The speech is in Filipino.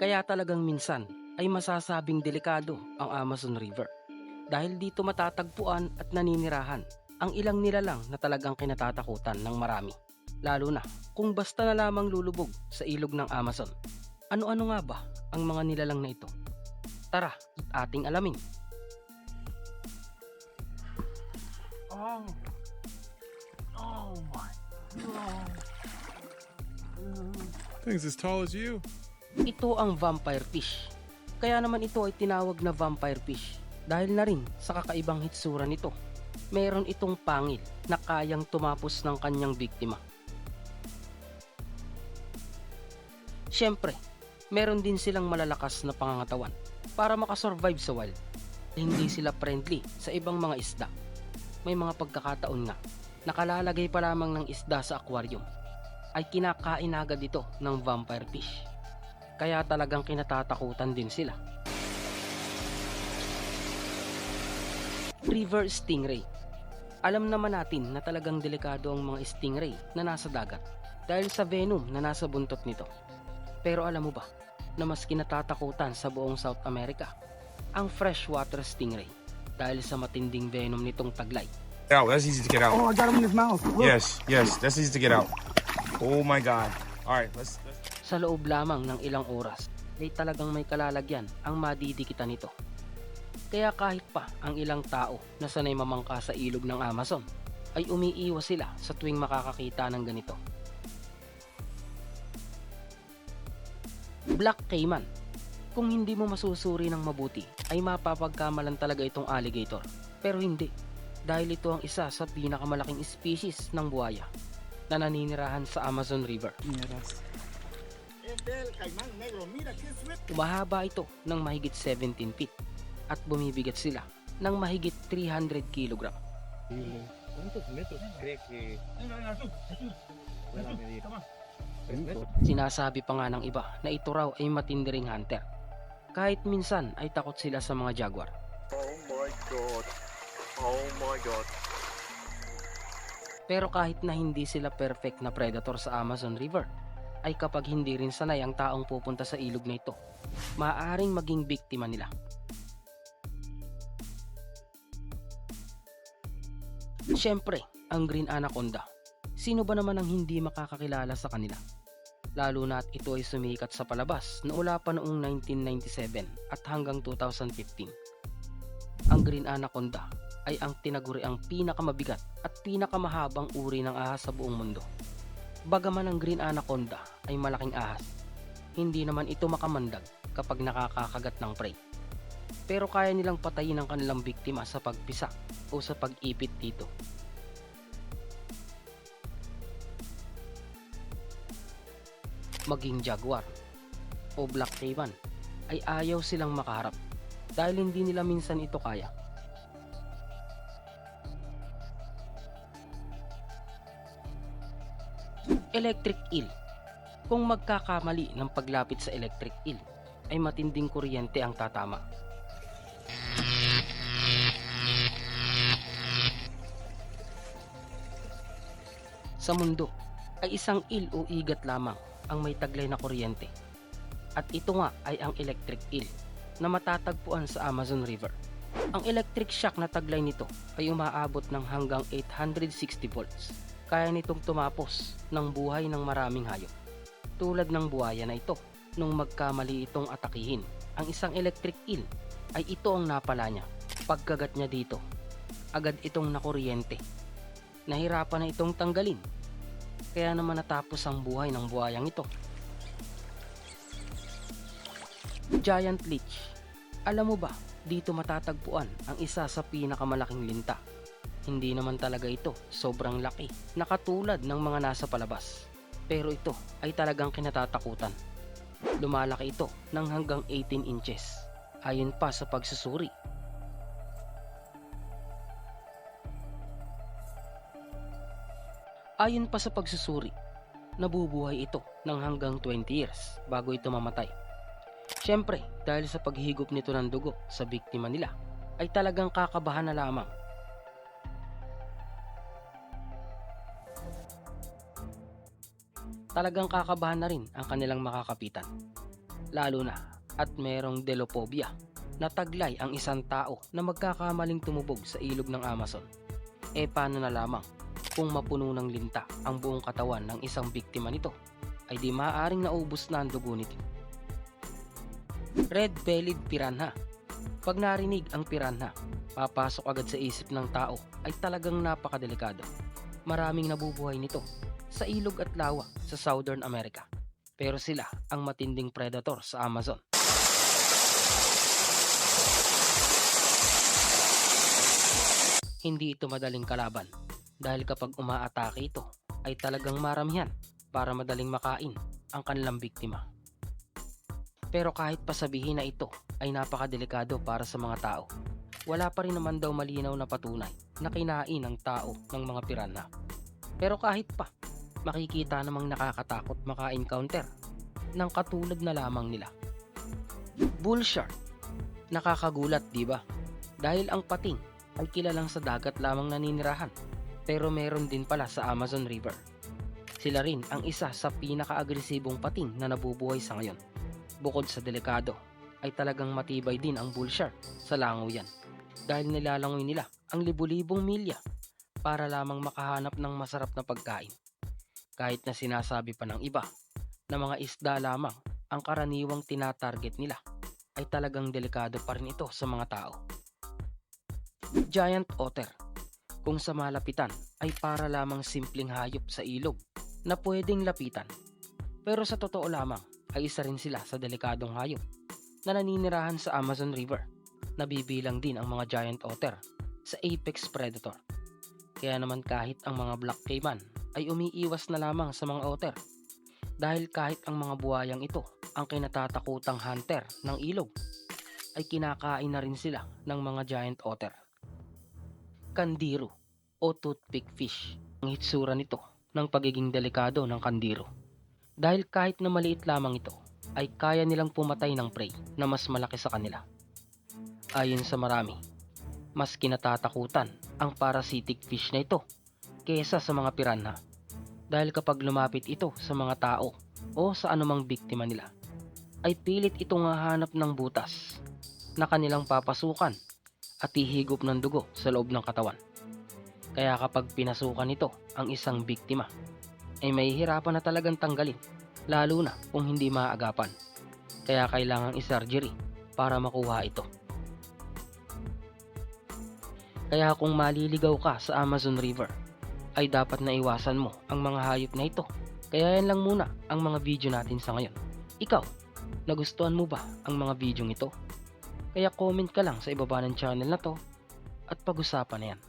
Kaya talagang minsan ay masasabing delikado ang Amazon River. Dahil dito matatagpuan at naninirahan ang ilang nilalang na talagang kinatatakutan ng marami. Lalo na kung basta na lamang lulubog sa ilog ng Amazon. Ano-ano nga ba ang mga nilalang na ito? Tara at ating alamin. Oh. Oh my god. Thing's as tall as you. Ito ang vampire fish. Kaya naman ito ay tinawag na vampire fish dahil na rin sa kakaibang hitsura nito. Meron itong pangil na kayang tumapos ng kanyang biktima. Siyempre, meron din silang malalakas na pangangatawan para makasurvive sa wild. Hindi sila friendly sa ibang mga isda. May mga pagkakataon nga, nakalalagay pa lamang ng isda sa aquarium ay kinakain agad ito ng vampire fish. Kaya talagang kinatatakutan din sila. River Stingray Alam naman natin na talagang delikado ang mga stingray na nasa dagat dahil sa venom na nasa buntot nito. Pero alam mo ba na mas kinatatakutan sa buong South America ang freshwater stingray dahil sa matinding venom nitong taglay. Get out. That's easy to get out. Oh, I got him in his mouth. Look. Yes, yes, that's easy to get out. Oh my god. All right, let's. Sa loob lamang ng ilang oras ay talagang may kalalagyan ang madidikitan nito. Kaya kahit pa ang ilang tao na sanay mamangka sa ilog ng Amazon ay umiiwas sila sa tuwing makakakita ng ganito. Black Cayman Kung hindi mo masusuri ng mabuti ay mapapagkamalan talaga itong alligator. Pero hindi dahil ito ang isa sa pinakamalaking species ng buhaya na naninirahan sa Amazon River. Umahaba ito ng mahigit 17 feet at bumibigat sila ng mahigit 300 kilogram. ¿Cuántos metros cree que pueda medir? Sinasabi pa nga ng iba na ito raw ay matindi ring hunter. Kahit minsan ay takot sila sa mga jaguar. Oh my god. Oh my god. Pero kahit na hindi sila perfect na predator sa Amazon River, ay kapag hindi rin sanay ang taong pupunta sa ilog na ito, maaaring maging biktima nila. Siyempre, ang Green Anaconda. Sino ba naman ang hindi makakakilala sa kanila? Lalo na at ito ay sumikat sa palabas na ula pa noong 1997 at hanggang 2015. Ang Green Anaconda ay ang tinaguri ang pinakamabigat at pinakamahabang uri ng ahas sa buong mundo. Bagaman ang Green Anaconda ay malaking ahas, hindi naman ito makamandag kapag nakakakagat ng prey. Pero kaya nilang patayin ang kanilang biktima sa pagpisa o sa pag-ipit dito. Maging jaguar o black caiman ay ayaw silang makaharap dahil hindi nila minsan ito kaya. Electric eel. Kung magkakamali ng paglapit sa electric eel, ay matinding kuryente ang tatama. Sa mundo, ay isang eel o igat lamang ang may taglay na kuryente. At ito nga ay ang electric eel na matatagpuan sa Amazon River. Ang electric shock na taglay nito ay umaabot ng hanggang 860 volts. Kaya nitong tumapos ng buhay ng maraming hayop. Tulad ng buhaya na ito, nung magkamali itong atakihin, ang isang electric eel ay ito ang napala niya. Pagkagat niya dito, agad itong nakuryente. Nahirapan na itong tanggalin. Kaya naman natapos ang buhay ng buhayang ito. Giant Leech. Alam mo ba, dito matatagpuan ang isa sa pinakamalaking linta. Hindi naman talaga ito sobrang laki na katulad ng mga nasa palabas. Pero ito ay talagang kinatatakutan. Lumalaki ito ng hanggang 18 inches. Ayon pa sa pagsusuri. Ayon pa sa pagsusuri, nabubuhay ito ng hanggang 20 years bago ito mamatay. Siyempre, dahil sa paghigop nito ng dugo sa biktima nila, ay talagang kakabahan na lamang. Talagang kakabahan na rin ang kanilang makakapitan. Lalo na at merong delophobia na taglay ang isang tao na magkakamaling tumubog sa ilog ng Amazon. E paano na lamang kung mapuno ng linta ang buong katawan ng isang biktima nito ay di maaaring naubos na ang dugo nito. Red-bellied piranha Pag narinig ang piranha, papasok agad sa isip ng tao ay talagang napakadelikado. Maraming nabubuhay nito sa ilog at lawa sa Southern America. Pero sila ang matinding predator sa Amazon. Hindi ito madaling kalaban dahil kapag umaatake ito ay talagang maramihan para madaling makain ang kanilang biktima. Pero kahit pasabihin na ito ay napakadelikado para sa mga tao, wala pa rin naman daw malinaw na patunay na kinain ng tao ng mga piranha. Pero kahit pa, makikita namang nakakatakot maka-encounter ng katulad na lamang nila. Bull shark. Nakakagulat, di ba? Dahil ang pating ay kilalang sa dagat lamang naninirahan, pero meron din pala sa Amazon River. Sila rin ang isa sa pinaka-agresibong pating na nabubuhay sa ngayon. Bukod sa delikado, ay talagang matibay din ang bull shark sa langoy yan dahil nilalangoy nila ang libu-libong milya para lamang makahanap ng masarap na pagkain. Kahit na sinasabi pa ng iba na mga isda lamang ang karaniwang tinatarget nila, ay talagang delikado pa rin ito sa mga tao. Giant otter. Kung sa malapitan ay para lamang simpleng hayop sa ilog na pwedeng lapitan. Pero sa totoo lamang ay isa rin sila sa delikadong hayop na naninirahan sa Amazon River. Nabibilang din ang mga giant otter sa apex predator. Kaya naman kahit ang mga black caiman ay umiiwas na lamang sa mga otter dahil kahit ang mga buhayang ito ang kinatatakutang hunter ng ilog ay kinakain na rin sila ng mga giant otter. Kandiro o toothpick fish ang hitsura nito ng pagiging delikado ng kandiro. Dahil kahit na maliit lamang ito ay kaya nilang pumatay ng prey na mas malaki sa kanila. Ayon sa marami, mas kinatatakutan ang parasitic fish na ito kesa sa mga piranha dahil kapag lumapit ito sa mga tao o sa anumang biktima nila ay pilit itong hahanap ng butas na kanilang papasukan at hihigop ng dugo sa loob ng katawan. Kaya kapag pinasukan nito ang isang biktima ay may hirapan na talagang tanggalin lalo na kung hindi maaagapan. Kaya kailangang i-surgery para makuha ito. Kaya kung maliligaw ka sa Amazon River, ay dapat na iwasan mo ang mga hayop na ito. Kaya yan lang muna ang mga video natin sa ngayon. Ikaw, nagustuhan mo ba ang mga video ito? Kaya comment ka lang sa ibaba ng channel na to at pag-usapan na yan.